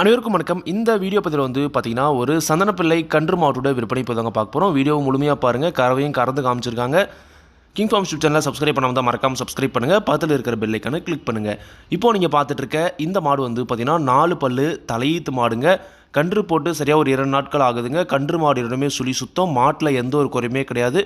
அனைவருக்கும் வணக்கம். இந்த வீடியோ பதிவில் வந்து பார்த்தீங்கன்னா ஒரு சந்தனப்பிள்ளை கன்று மாவட்டோட விற்பனை இப்போ தாங்க பார்க்க போகிறோம் வீடியோ முழுமையாக பாருங்கள் கறவையும் கறந்து காமிச்சிருக்காங்க. கிங் ஃபார்ம் யூடியூப் சேனலை சப்ஸ்கிரைப் பண்ணாமல் தான் மறக்காமல் சப்ஸ்கிரைப் பண்ணுங்கள் பக்கத்தில் இருக்கிற பெல்லைக்கான கிளிக் பண்ணுங்கள் இப்போ நீங்கள் பார்த்துட்டு இருக்க இந்த மாடு வந்து பார்த்தீங்கன்னா நாலு பல்லு தலையீத்து மாடுங்க. கன்று போட்டு சரியாக ஒரு இரண்டு நாட்கள் ஆகுதுங்க. கன்று மாடு இரண்டுமே சுழி சுத்தம். மாட்டில் எந்த ஒரு குறையுமே கிடையாது.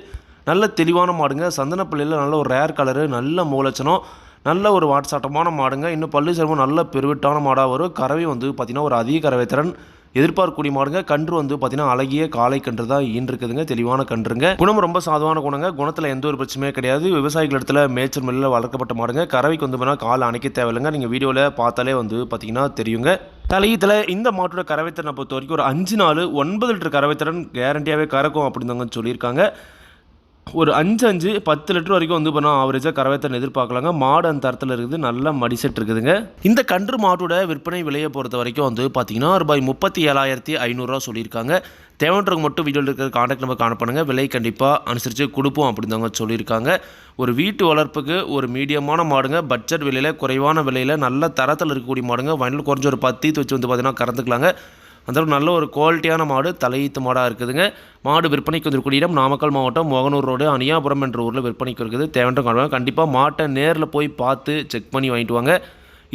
நல்ல தெளிவான மாடுங்க. சந்தனப்பள்ளியில் நல்ல ஒரு ரேர் கலரு நல்ல மூலச்சனம். நல்ல ஒரு வாட்சாட்டமான மாடுங்க. இன்னும் பல்லு செல்வம் நல்ல பெருவிட்டான மாடாக வரும். கறவை வந்து பார்த்திங்கன்னா ஒரு அதிக கறவை திறன் எதிர்பார்க்கக்கூடிய மாடுங்க. கன்று வந்து பார்த்தீங்கன்னா அழகிய காலை கன்று தான் ஈன்றிருக்குதுங்க. தெளிவான கன்றுங்க. குணம் ரொம்ப சாதுவான குணங்க. குணத்தில் எந்த ஒரு பிரச்சனையும் கிடையாது. விவசாயிகள் இடத்துல மேய்ச்சல் மில்லில் வளர்க்கப்பட்ட மாடுங்க. கறவைக்கு வந்து பார்த்தீங்கன்னா கால் அணைக்க தேவையில்லைங்க. நீங்கள் வீடியோவில் பார்த்தாலே வந்து பார்த்தீங்கன்னா தெரியுங்க. தலையத்தில் இந்த மாட்டோட கறவைத்திறனை பொறுத்த வரைக்கும் ஒரு அஞ்சு நாள் ஒன்பது லிட்டர் கறவைத்திறன் கேரண்டியாகவே கறக்கும் அப்படின்னு சொல்லியிருக்காங்க. ஒரு அஞ்சு அஞ்சு பத்து லிட்டர் வரைக்கும் வந்து பண்ணால் ஆவரேஜாக கறவைத்தன் எதிர்பார்க்கலாங்க. மாடு அந்த தரத்தில் இருக்குது. நல்ல மடிசெட் இருக்குதுங்க. இந்த கன்று மாட்டோட விற்பனை விலையை பொறுத்த வரைக்கும் வந்து பார்த்தீங்கன்னா ரூபாய் முப்பத்தி ஏழாயிரத்தி ஐநூறுரூவா சொல்லியிருக்காங்க. தேவைன்றவங்க மட்டும் வீடியோவில் இருக்கிற காண்டாக்ட் நம்பர் காணப்படுங்க விலை கண்டிப்பாக அனுசரித்து கொடுப்போம் அப்படின்னு சொல்லியிருக்காங்க. ஒரு வீட்டு வளர்ப்புக்கு ஒரு மீடியமான மாடுங்க. பட்ஜெட் விலையில் குறைவான விலையில் நல்ல தரத்தில் இருக்கக்கூடிய மாடுங்க. வயலில் குறைஞ்ச ஒரு பத்து வச்சு வந்து பார்த்தீங்கன்னா கறந்துக்கலாங்க. அந்தளவுக்கு நல்ல ஒரு குவாலிட்டியான மாடு தலையீத்து மாடாக இருக்குதுங்க. மாடு விற்பனைக்கு வந்திருக்கூடிய இடம் நாமக்கல் மாவட்டம் மோகனூர் ரோடு அணியாபுரம் என்ற ஊரில் விற்பனைக்கு இருக்குது. தேவையான காணுவாங்க கண்டிப்பாக மாட்டை நேரில் போய் பார்த்து செக் பண்ணி வாங்கிட்டு வாங்க.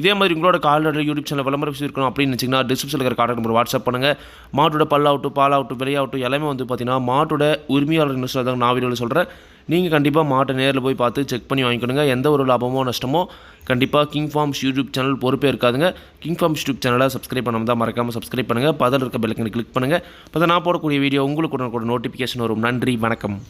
இதே மாதிரி உங்களோட கால்நடை யூடியூப் சேனல் விளம்பரம் இருக்கணும் அப்படின்னு நினச்சிங்கன்னா டிஸ்கிரிப்ஷனில் இருக்கிற கார்டு நம்பர் வாட்ஸ்அப் பண்ணுங்கள் மாட்டோட பல்லாகட்டும் பாலாகட்டும் விலையாகட்டும் எல்லாமே வந்து பார்த்தீங்கன்னா மாட்டோட உரிமையாளர் நியூஸில் தான் நான் வீடியோவில் சொல்கிறேன் நீங்கள் கண்டிப்பாக மாட்டை நேரில் போய் பார்த்து செக் பண்ணி வாங்கிக்கணுங்க. எந்த ஒரு லாபமோ நஷ்டமோ கண்டிப்பாக கிங் ஃபார்ம்ஸ் யூடியூப் சேனல் பொறுப்பே இருக்காதுங்க. கிங் ஃபார்ம்ஸ் யூடியூப் சேனலை சப்ஸ்கிரைப் பண்ணாமல் தான் மறக்காமல் சப்ஸ்கிரைப் பண்ணுங்கள் பதில் இருக்க பெல்லைக்கனை கிளிக் பண்ணுங்கள் இப்போ நான் போடக்கூடிய வீடியோ உங்களுக்கு கூட நோட்டிஃபிகேஷன் வரும். நன்றி வணக்கம்.